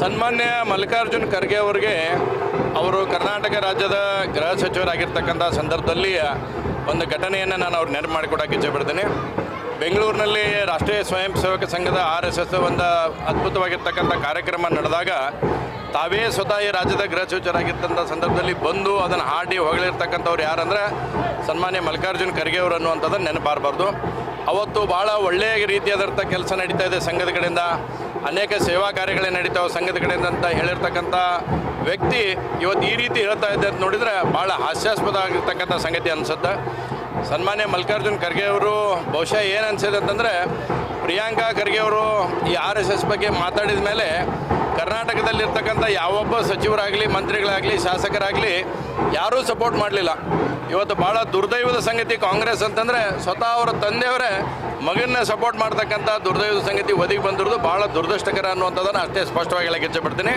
ಸನ್ಮಾನ್ಯ ಮಲ್ಲಿಕಾರ್ಜುನ್ ಖರ್ಗೆ ಅವರಿಗೆ ಅವರು ಕರ್ನಾಟಕ ರಾಜ್ಯದ ಗೃಹ ಸಚಿವರಾಗಿರ್ತಕ್ಕಂಥ ಸಂದರ್ಭದಲ್ಲಿ ಒಂದು ಘಟನೆಯನ್ನು ನಾನು ಅವ್ರು ನೆನಪು ಮಾಡಿಕೊಡೋಕೆ ಇಚ್ಛೆಪಡ್ತೀನಿ ಬೆಂಗಳೂರಿನಲ್ಲಿ ರಾಷ್ಟ್ರೀಯ ಸ್ವಯಂ ಸೇವಕ ಸಂಘದ ಆರ್ ಎಸ್ ಎಸ್ ಒಂದು ಅದ್ಭುತವಾಗಿರ್ತಕ್ಕಂಥ ಕಾರ್ಯಕ್ರಮ ನಡೆದಾಗ ತಾವೇ ಸ್ವತಃ ಈ ರಾಜ್ಯದ ಗೃಹ ಸಚಿವರಾಗಿರ್ತಂಥ ಸಂದರ್ಭದಲ್ಲಿ ಬಂದು ಅದನ್ನು ಹಾಡಿ ಹೊಗಳಿರ್ತಕ್ಕಂಥವ್ರು ಯಾರಂದರೆ ಸನ್ಮಾನ್ಯ ಮಲ್ಲಿಕಾರ್ಜುನ್ ಖರ್ಗೆ ಅವರು ಅನ್ನುವಂಥದ್ದನ್ನು ನೆನಪಾರಬಾರ್ದು. ಅವತ್ತು ಭಾಳ ಒಳ್ಳೆಯ ರೀತಿಯಾದಂಥ ಕೆಲಸ ನಡೀತಾ ಇದೆ ಸಂಘದ ಕಡೆಯಿಂದ. ಅನೇಕ ಸೇವಾ ಕಾರ್ಯಗಳೇ ನಡೀತಾವೆ ಸಂಘದ ಕಡೆಯಿಂದ ಅಂತ ಹೇಳಿರ್ತಕ್ಕಂಥ ವ್ಯಕ್ತಿ ಇವತ್ತು ಈ ರೀತಿ ಹೇಳ್ತಾ ಇದ್ದೆ ಅಂತ ನೋಡಿದರೆ ಭಾಳ ಹಾಸ್ಯಾಸ್ಪದ ಆಗಿರ್ತಕ್ಕಂಥ ಸಂಗತಿ ಅನಿಸುತ್ತೆ. ಸನ್ಮಾನ್ಯ ಮಲ್ಲಿಕಾರ್ಜುನ್ ಖರ್ಗೆ ಅವರು ಬಹುಶಃ ಏನು ಅನಿಸಿದೆ ಅಂತಂದರೆ ಪ್ರಿಯಾಂಕಾ ಖರ್ಗೆ ಅವರು ಈ ಆರ್ ಎಸ್ ಎಸ್ ಬಗ್ಗೆ ಮಾತಾಡಿದ ಮೇಲೆ ಕರ್ನಾಟಕದಲ್ಲಿರ್ತಕ್ಕಂಥ ಯಾವೊಬ್ಬ ಸಚಿವರಾಗಲಿ, ಮಂತ್ರಿಗಳಾಗಲಿ, ಶಾಸಕರಾಗಲಿ ಯಾರೂ ಸಪೋರ್ಟ್ ಮಾಡಲಿಲ್ಲ. ಇವತ್ತು ಭಾಳ ದುರ್ದೈವದ ಸಂಗತಿ ಕಾಂಗ್ರೆಸ್ ಅಂತಂದರೆ ಸ್ವತಃ ಅವರ ತಂದೆಯವರೇ ಮಗನ್ನ ಸಪೋರ್ಟ್ ಮಾಡ್ತಕ್ಕಂಥ ದುರ್ದೈವದ ಸಂಗತಿ ಒದಗಿ ಬಂದಿರೋದು ಭಾಳ ದುರದೃಷ್ಟಕರ ಅನ್ನುವಂಥದ್ದನ್ನು ಅಷ್ಟೇ ಸ್ಪಷ್ಟವಾಗಿ ಹೇಳಕ್ಕೆ ಇಚ್ಛೆಪಡ್ತೀನಿ